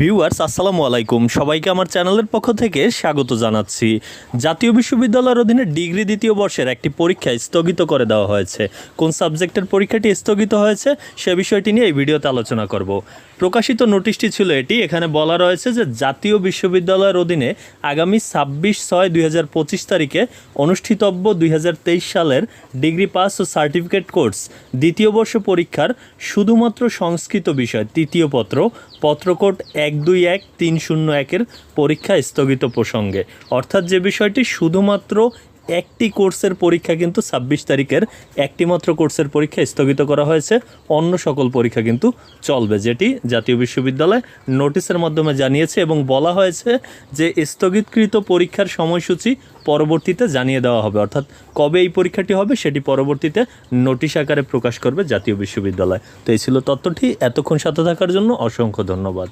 Viewers, আসসালামু আলাইকুম। সবাইকে আমার চ্যানেলের পক্ষ থেকে স্বাগত জানাচ্ছি। জাতীয় বিশ্ববিদ্যালয়ের অধীনে ডিগ্রি দ্বিতীয় বর্ষের একটি পরীক্ষা স্থগিত করে দেওয়া হয়েছে। কোন সাবজেক্টের পরীক্ষাটি স্থগিত হয়েছে সে বিষয়টি নিয়ে এই ভিডিওতে আলোচনা করব। প্রকাশিত নোটিশটি ছিল এটি, এখানে বলা রয়েছে যে জাতীয় বিশ্ববিদ্যালয়ের অধীনে আগামী ছাব্বিশ ছয় দুই তারিখে অনুষ্ঠিতব্য দুই হাজার তেইশ সালের ডিগ্রি পাস ও সার্টিফিকেট কোর্স দ্বিতীয় বর্ষ পরীক্ষার শুধুমাত্র সংস্কৃত বিষয়, তৃতীয় পত্র, পত্রকোট এক দুই এক তিন শূন্য একের পরীক্ষা স্থগিত প্রসঙ্গে। অর্থাৎ যে বিষয়টি শুধুমাত্র একটি কোর্সের পরীক্ষা কিন্তু ছাব্বিশ তারিখের একটি মাত্র কোর্সের পরীক্ষা স্থগিত করা হয়েছে, অন্য সকল পরীক্ষা কিন্তু চলবে, যেটি জাতীয় বিশ্ববিদ্যালয় নোটিশের মাধ্যমে জানিয়েছে এবং বলা হয়েছে যে স্থগিতকৃত পরীক্ষার সময়সূচি পরবর্তীতে জানিয়ে দেওয়া হবে। অর্থাৎ কবে এই পরীক্ষাটি হবে সেটি পরবর্তীতে নোটিশ আকারে প্রকাশ করবে জাতীয় বিশ্ববিদ্যালয়। তো এই ছিল তথ্যটি, এতক্ষণ সাথে থাকার জন্য অসংখ্য ধন্যবাদ।